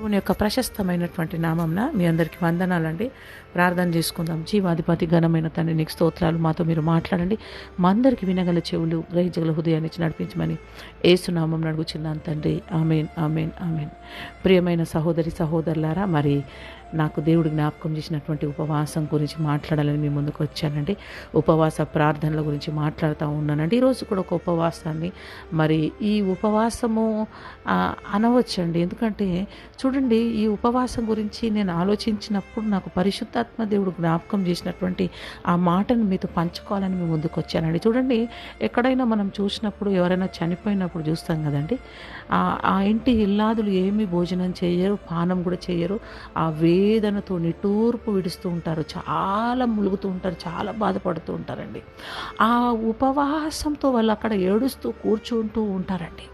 దేవుని యొక్క ప్రశస్తమైనటువంటి నామంన మీ అందరికీ వందనాలండి. ప్రార్థన చేసుకుందాం. జీవాధిపతి ఘనమైన తండ్రి నీకు స్తోత్రాలు. మాతో మీరు మాట్లాడండి. మా అందరికీ వినగల చెవులు గ్రహించగల హృదయాన్ని నడిపించమని ఏసునామం నడుగుచున్నాను తండ్రి. Amen amen amen. ప్రియమైన సహోదరి సహోదరులారా మరి నాకు దేవుడు జ్ఞాపకం చేసినటువంటి ఉపవాసం గురించి మాట్లాడాలని మీ ముందుకు వచ్చానండి. ఉపవాస ప్రార్థనల గురించి మాట్లాడుతూ ఉన్నానండి. ఈరోజు కూడా ఒక ఉపవాసాన్ని మరి ఈ ఉపవాసము అనవచ్చండి. ఎందుకంటే చూడండి ఈ ఉపవాసం గురించి నేను ఆలోచించినప్పుడు నాకు పరిశుద్ధాత్మ దేవుడు జ్ఞాపకం చేసినటువంటి ఆ మాటను మీతో పంచుకోవాలని మేము ముందుకు వచ్చానండి. చూడండి ఎక్కడైనా మనం చూసినప్పుడు ఎవరైనా చనిపోయినప్పుడు చూస్తాం కదండి ఆ ఆ ఇంటి ఇల్లాదులు ఏమీ భోజనం చేయరు పానం కూడా చేయరు ఆ వేదనతో నిటూర్పు విడుస్తూ ఉంటారు చాలా ములుగుతూ ఉంటారు చాలా బాధపడుతూ ఉంటారండి. ఆ ఉపవాసంతో వాళ్ళు అక్కడ ఏడుస్తూ కూర్చుంటూ ఉంటారండి.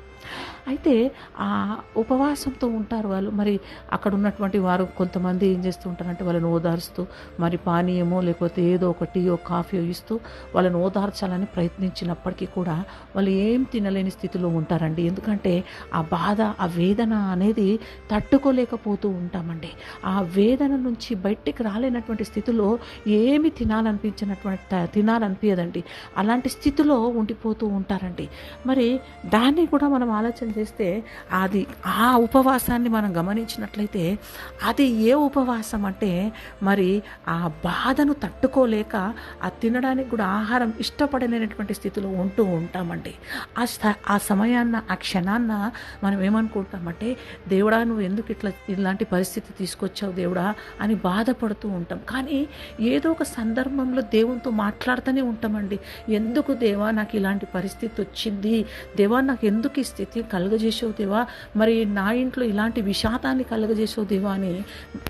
అయితే ఆ ఉపవాసంతో ఉంటారు వాళ్ళు. మరి అక్కడ ఉన్నటువంటి వారు కొంతమంది ఏం చేస్తూ ఉంటారంటే వాళ్ళని ఓదార్స్తూ మరి పానీయమో లేకపోతే ఏదో ఒక టీయో కాఫీయో ఇస్తూ వాళ్ళని ఓదార్చాలని ప్రయత్నించినప్పటికీ కూడా వాళ్ళు ఏం తినలేని స్థితిలో ఉంటారండి. ఎందుకంటే ఆ బాధ ఆ వేదన అనేది తట్టుకోలేకపోతూ ఉంటామండి. ఆ వేదన నుంచి బయటికి రాలేనటువంటి స్థితిలో ఏమి తినాలనిపించినటువంటి తినాలనిపించదండి. అలాంటి స్థితిలో ఉండిపోతూ ఉంటారండి. మరి దాన్ని కూడా మనం ఆలోచన చేస్తే అది ఆ ఉపవాసాన్ని మనం గమనించినట్లయితే అది ఏ ఉపవాసం అంటే మరి ఆ బాధను తట్టుకోలేక ఆ తినడానికి కూడా ఆహారం ఇష్టపడలేనటువంటి స్థితిలో ఉంటూ ఉంటామండి. ఆ ఆ సమయాన్న ఆ క్షణాన్న మనం ఏమనుకుంటామంటే దేవుడా నువ్వు ఎందుకు ఇట్లా ఇలాంటి పరిస్థితి తీసుకొచ్చావు దేవుడా? అని బాధపడుతూ ఉంటాం. కానీ ఏదో ఒక సందర్భంలో దేవునితో మాట్లాడుతూనే ఉంటామండి. ఎందుకు దేవా నాకు ఇలాంటి పరిస్థితి వచ్చింది? దేవా నాకు ఎందుకు ఈ స్థితి కలుగజేసావు? దేవా మరి నా ఇంట్లో ఇలాంటి విషాదాన్ని కలుగజేసావు దేవా అని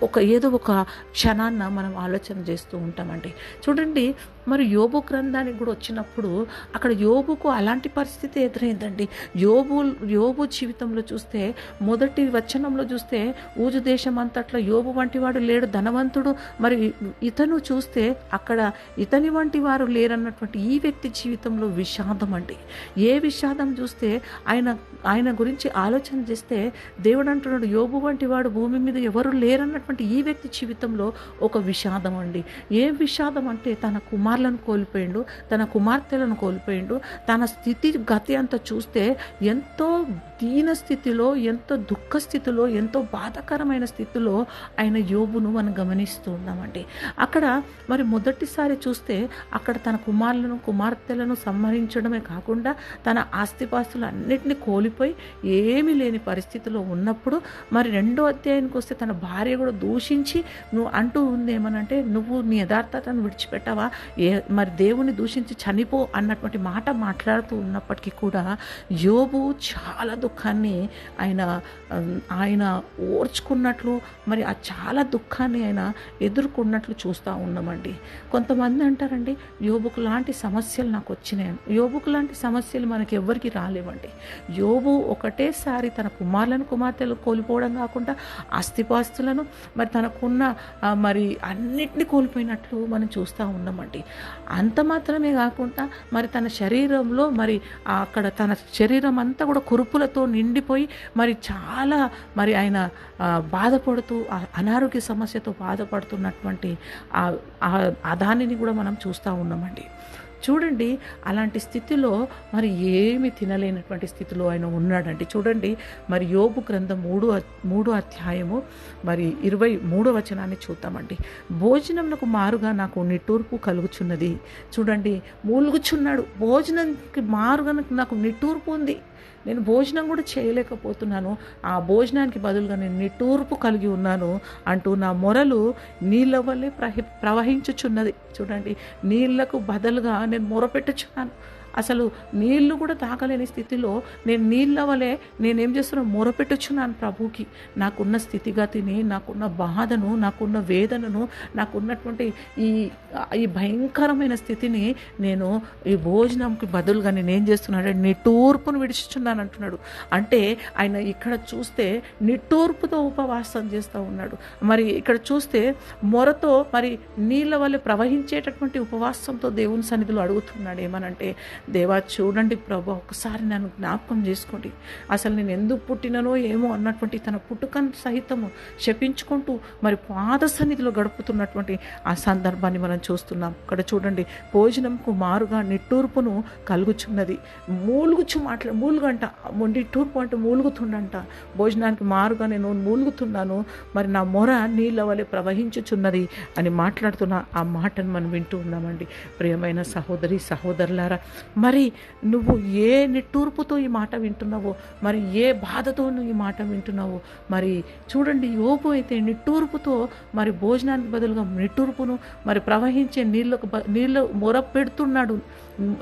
ఒక ఏదో ఒక క్షణాన్న మనం ఆలోచన చేస్తూ ఉంటామండి. చూడండి మరి యోబు గ్రంథానికి కూడా వచ్చినప్పుడు అక్కడ యోబుకు అలాంటి పరిస్థితి ఎదురైందండి. యోబు యోబు జీవితంలో చూస్తే మొదటి వచనంలో చూస్తే ఊజు దేశం అంతట్లో యోబు వంటి వాడు లేడు ధనవంతుడు. మరి ఇతను చూస్తే అక్కడ ఇతని వంటి వారు లేరన్నటువంటి ఈ వ్యక్తి జీవితంలో విషాదం అండి. ఏ విషాదం చూస్తే ఆయన ఆయన గురించి ఆలోచన చేస్తే దేవుడు అంటున్నాడు యోబు వంటి వాడు భూమి మీద ఎవరు లేరన్నటువంటి ఈ వ్యక్తి జీవితంలో ఒక విషాదం అండి. ఏ విషాదం అంటే తన కుమారులను కోల్పోయిండు తన కుమార్తెలను కోల్పోయిండు తన స్థితి గతి అంతా చూస్తే ఎంతో దీన స్థితిలో ఎంతో దుఃఖ స్థితిలో ఎంతో బాధాకరమైన స్థితిలో ఆయన యోబును మనం గమనిస్తూ ఉన్నామండి. అక్కడ మరి మొదటిసారి చూస్తే అక్కడ తన కుమారులను కుమార్తెలను సంహరించడమే కాకుండా తన ఆస్తిపాస్తులు అన్నింటినీ కోల్పోయి ఏమీ లేని పరిస్థితిలో ఉన్నప్పుడు మరి రెండో అధ్యాయానికి వస్తే తన భార్య కూడా దూషించి నువ్వు అంటూ ఉంది ఏమనంటే నువ్వు నీ యథార్థతను విడిచిపెట్టావా? ఏ మరి దేవుని దూషించి చనిపో అన్నటువంటి మాట మాట్లాడుతూ ఉన్నప్పటికీ కూడా యోబు చాలా దుఃఖాన్ని ఆయన ఆయన ఓర్చుకున్నట్లు మరి ఆ చాలా దుఃఖాన్ని ఆయన ఎదుర్కొన్నట్లు చూస్తూ ఉన్నామండి. కొంతమంది అంటారండి యోబుకు లాంటి సమస్యలు నాకు వచ్చినాయి యోబుకు లాంటి సమస్యలు మనకి ఎవ్వరికి రాలేవండి. యోబు ఒకటేసారి తన కుమారులను కుమార్తెలు కోల్పోవడం కాకుండా ఆస్తిపాస్తులను మరి తనకున్న మరి అన్నిటిని కోల్పోయినట్లు మనం చూస్తూ ఉన్నామండి. అంత మాత్రమే కాకుండా మరి తన శరీరంలో మరి అక్కడ తన శరీరం అంతా కూడా కురుపులతో నిండిపోయి మరి చాలా మరి ఆయన బాధపడుతూ అనారోగ్య సమస్యతో బాధపడుతున్నటువంటి ఆ దానిని కూడా మనం చూస్తూ ఉన్నామండి. చూడండి అలాంటి స్థితిలో మరి ఏమి తినలేనటువంటి స్థితిలో ఆయన ఉన్నాడండి. చూడండి మరి యోబు గ్రంథం మూడు మూడు అధ్యాయము మరి ఇరవై మూడో వచనాన్ని చూద్దామండి. భోజనంకు మారుగా నాకు నిట్టూర్పు కలుగుచున్నది. చూడండి మూలుగుచున్నాడు. భోజనంకి మారుగా నాకు నిట్టూర్పు ఉంది. నేను భోజనం కూడా చేయలేకపోతున్నాను. ఆ భోజనానికి బదులుగా నేను నిట్టూర్పు కలిగి ఉన్నాను అంటూ నా మొరలు నీళ్ళ వల్లే ప్రహి ప్రవహించుచున్నది. చూడండి నీళ్ళకు బదులుగా నేను మొరపెట్టుచున్నాను. అసలు నీళ్ళు కూడా తాగలేని స్థితిలో నేను నీళ్ళ వలె నేనేం చేస్తున్నా మొరపెట్టుచున్నాను ప్రభుకి నాకున్న స్థితిగతిని నాకున్న బాధను నాకున్న వేదనను నాకున్నటువంటి ఈ ఈ భయంకరమైన స్థితిని నేను ఈ భోజనంకి బదులుగా నేను ఏం చేస్తున్నాడు నిట్టూర్పును విడిచుచున్నాను అంటున్నాడు. అంటే ఆయన ఇక్కడ చూస్తే నిట్టూర్పుతో ఉపవాసం చేస్తూ ఉన్నాడు. మరి ఇక్కడ చూస్తే మొరతో మరి నీళ్ళ వల్ల ప్రవహించేటటువంటి ఉపవాసంతో దేవుని సన్నిధిలో అడుగుతున్నాడు ఏమనంటే దేవా చూడండి ప్రభు ఒకసారి నన్ను జ్ఞాపకం చేసుకోండి. అసలు నేను ఎందుకు పుట్టిననో ఏమో అన్నటువంటి తన పుట్టుకను సహితము శపించుకుంటూ మరి పాద సన్నిధిలో గడుపుతున్నటువంటి ఆ సందర్భాన్ని మనం చూస్తున్నాం. ఇక్కడ చూడండి భోజనంకు మారుగా నిట్టూర్పును కలుగుచున్నది. మూలుగుచు మాట్లా మూలుగంట నిట్టూర్పు అంటే మూలుగుతుండంట. భోజనానికి మారుగా నేను మూలుగుతున్నాను మరి నా మొర నీళ్ళ వలె ప్రవహించుచున్నది అని మాట్లాడుతున్న ఆ మాటను మనం వింటూ ఉన్నామండి. ప్రియమైన సహోదరి సహోదరులారా మరి నువ్వు ఏ నిట్టూర్పుతో ఈ మాట వింటున్నావో మరి ఏ బాధతో నువ్వు ఈ మాట వింటున్నావో మరి చూడండి యోపు అయితే నిట్టూర్పుతో మరి భోజనానికి బదులుగా నిట్టూర్పును మరి ప్రవహించే నీళ్ళకు బ- నీళ్ళు మొర పెడుతున్నాడు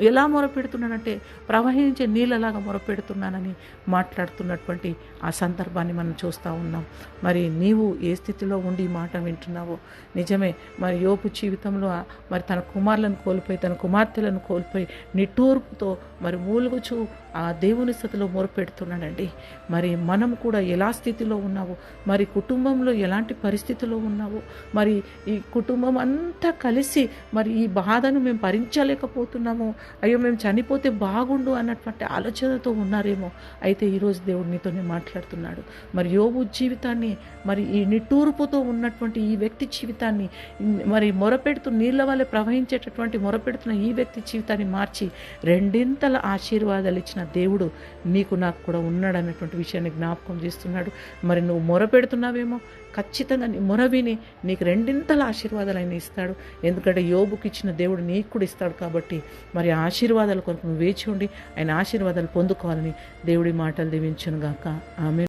ఎలా మొరపెడుతున్నానంటే ప్రవహించే నీళ్ళలాగా మొరపెడుతున్నానని మాట్లాడుతున్నటువంటి ఆ సందర్భాన్ని మనం చూస్తూ ఉన్నాం. మరి నీవు ఏ స్థితిలో ఉండి ఈ మాట వింటున్నావో? నిజమే మరి యోపు జీవితంలో మరి తన కుమారులను కోల్పోయి తన కుమార్తెలను కోల్పోయి నిట్టూర్పుతో మరి మూలుగుచు ఆ దేవుని స్థితిలో మొరపెడుతున్నాడండి. మరి మనం కూడా ఎలా స్థితిలో ఉన్నావో? మరి కుటుంబంలో ఎలాంటి పరిస్థితిలో ఉన్నావో? మరి ఈ కుటుంబం అంతా కలిసి మరి ఈ బాధను మేము భరించలేకపోతున్నాము? అయ్యో మేము చనిపోతే బాగుండు అన్నటువంటి ఆలోచనతో ఉన్నారేమో? అయితే ఈరోజు దేవుడు నీతోనే మాట్లాడుతున్నాడు. మరి యోబు జీవితాన్ని మరి ఈ నిట్టూర్పుతో ఉన్నటువంటి ఈ వ్యక్తి జీవితాన్ని మరి మొరపెడుతూ నీళ్ళ వల్లే ప్రవహించేటటువంటి మొరపెడుతున్న ఈ వ్యక్తి జీవితాన్ని మార్చి రెండింతల ఆశీర్వాదాలు ఇచ్చిన దేవుడు నీకు నాకు కూడా ఉన్నాడు అన్నటువంటి విషయాన్ని జ్ఞాపకం చేస్తున్నాడు. మరి నువ్వు మొరపెడుతున్నావేమో? ఖచ్చితంగా నీ మొరవిని నీకు రెండింతల ఆశీర్వాదాలు ఆయన ఇస్తాడు. ఎందుకంటే యోబుకి ఇచ్చిన దేవుడు నీకు కూడా ఇస్తాడు కాబట్టి మరి ఆశీర్వాదాల కొరకు నువ్వు వేచి ఉండి ఆయన ఆశీర్వాదాలు పొందుకోవాలని దేవుడి మాటలు దీవించును గాక ఆమె